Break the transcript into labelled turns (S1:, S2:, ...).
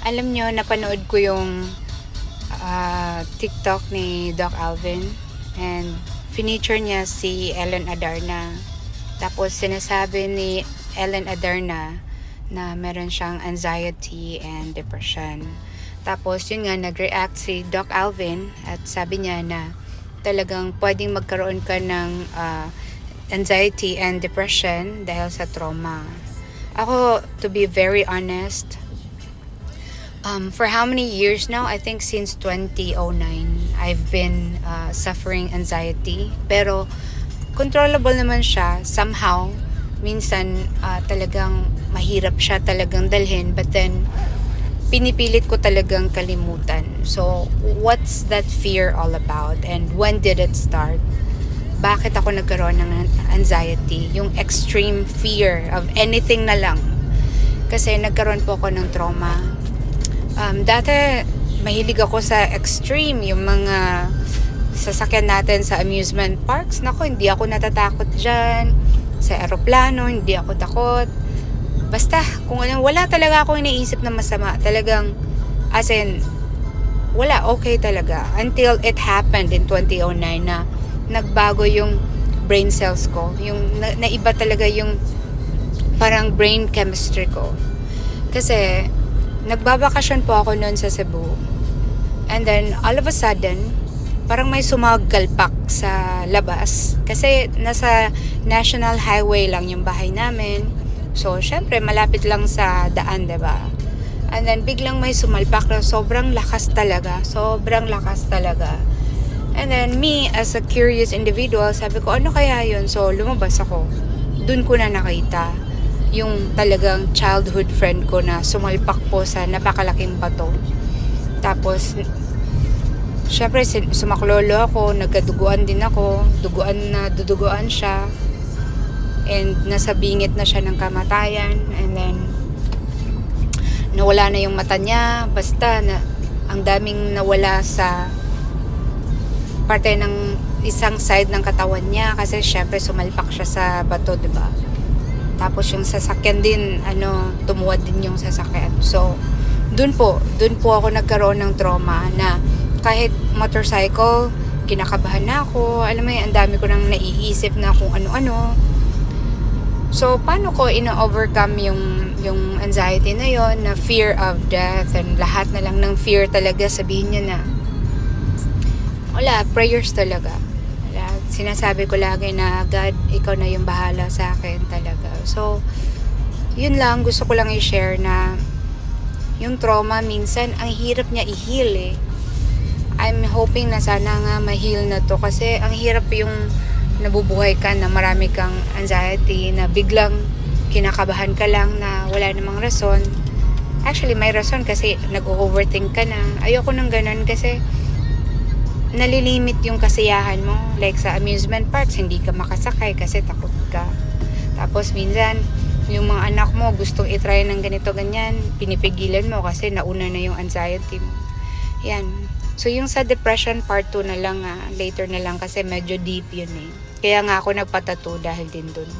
S1: Alam nyo, napanood ko yung ah, TikTok ni Doc Alvin and feature niya si Ellen Adarna. Tapos sinasabi ni Ellen Adarna na meron siyang anxiety and depression. Tapos yun nga, nag-react si Doc Alvin at sabi niya na talagang pwedeng magkaroon ka ng ah, anxiety and depression dahil sa trauma. Ako, to be very honest, um, for how many years now? I think since 2009, I've been uh, suffering anxiety. Pero controllable naman siya somehow. Minsan uh, talagang mahirap siya talagang dalhin. But then, pinipilit ko talagang kalimutan. So, what's that fear all about? And when did it start? Bakit ako nagkaroon ng anxiety? Yung extreme fear of anything na lang. Kasi nagkaroon po ako ng trauma. Um, dati, mahilig ako sa extreme. Yung mga sasakyan natin sa amusement parks. Nako, hindi ako natatakot dyan. Sa aeroplano, hindi ako takot. Basta, kung ano, wala talaga ako iniisip na masama. Talagang, as in, wala, okay talaga. Until it happened in 2009 na nagbago yung brain cells ko. Yung na, naiba talaga yung parang brain chemistry ko. Kasi, nagbabakasyon po ako noon sa Cebu. And then, all of a sudden, parang may sumagalpak sa labas. Kasi nasa national highway lang yung bahay namin. So, syempre, malapit lang sa daan, ba? And then, biglang may sumalpak na sobrang lakas talaga. Sobrang lakas talaga. And then, me, as a curious individual, sabi ko, ano kaya yun? So, lumabas ako. Doon ko na nakita yung talagang childhood friend ko na sumalpak po sa napakalaking bato. Tapos, syempre, sumaklolo ako, nagkaduguan din ako, duguan na duduguan siya. And nasa bingit na siya ng kamatayan. And then, nawala na yung mata niya. Basta, na, ang daming nawala sa parte ng isang side ng katawan niya kasi syempre sumalpak siya sa bato, 'di ba? Tapos yung sasakyan din, ano, tumuwad din yung sasakyan. So, dun po, dun po ako nagkaroon ng trauma na kahit motorcycle, kinakabahan na ako. Alam mo yun, ang dami ko nang naiisip na kung ano-ano. So, paano ko ina-overcome yung, yung anxiety na yon na fear of death and lahat na lang ng fear talaga sabihin niya na wala, prayers talaga. Sinasabi ko lagi na God, ikaw na yung bahala sa akin talaga. So, yun lang, gusto ko lang i-share na yung trauma minsan, ang hirap niya i-heal eh. I'm hoping na sana nga ma-heal na to kasi ang hirap yung nabubuhay ka na marami kang anxiety na biglang kinakabahan ka lang na wala namang rason. Actually, may rason kasi nag-overthink ka na. Ayoko nang ganun kasi nalilimit yung kasiyahan mo. Like sa amusement parks, hindi ka makasakay kasi takot ka. Tapos minsan, yung mga anak mo gustong itry ng ganito ganyan, pinipigilan mo kasi nauna na yung anxiety mo. Yan. So yung sa depression part 2 na lang, ah, later na lang kasi medyo deep yun eh. Kaya nga ako nagpatato dahil din dun.